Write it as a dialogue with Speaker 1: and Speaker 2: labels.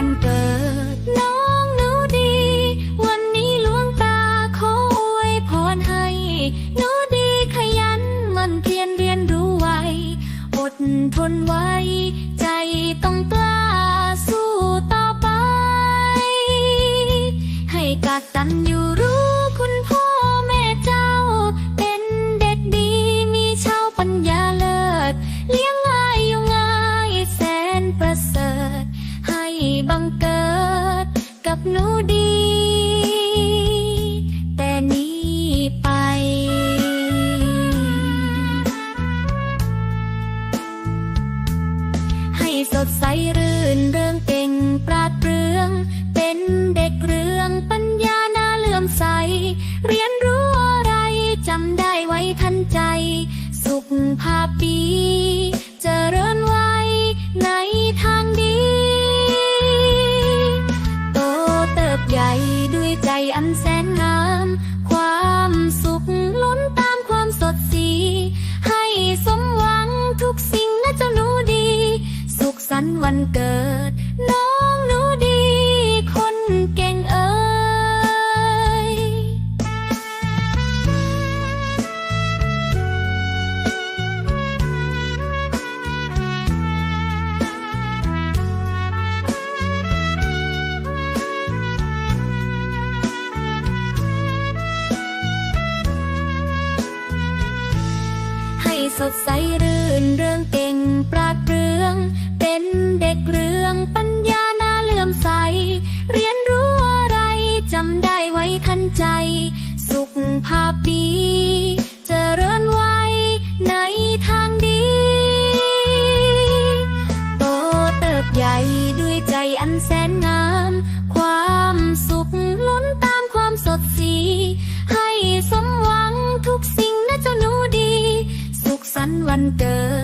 Speaker 1: น้องหนูดี วันนี้ลวงตาขออวยพรให้หนูดีขยันมันเพียรเรียนรู้ไวอดทนไว้ ใจต้องกล้า หนูดี แต่นี้ไป ให้สดใสรื่นเริงเก่งปราดเปรื่อง เป็นเด็กเรื่องปัญญาหน่าเลื่อมใส เรียนรู้อะไรจำได้ไว้ทันใจ สุขภาพดีเจริญ วันเกิด น้องหนูดี คนเก่งเอ๋ยให้สดใสรื่นเริงเก่งปราดเปรื่อง ใจ สุขภาพดีเจริญไว้ในทางดีโตเติบใหญ่ด้วยใจอันแสนงาม ความสุขล้นตามความสดสี ให้สมหวังทุกสิ่งนะเจ้าหนูดี สุขสันต์วันเกิด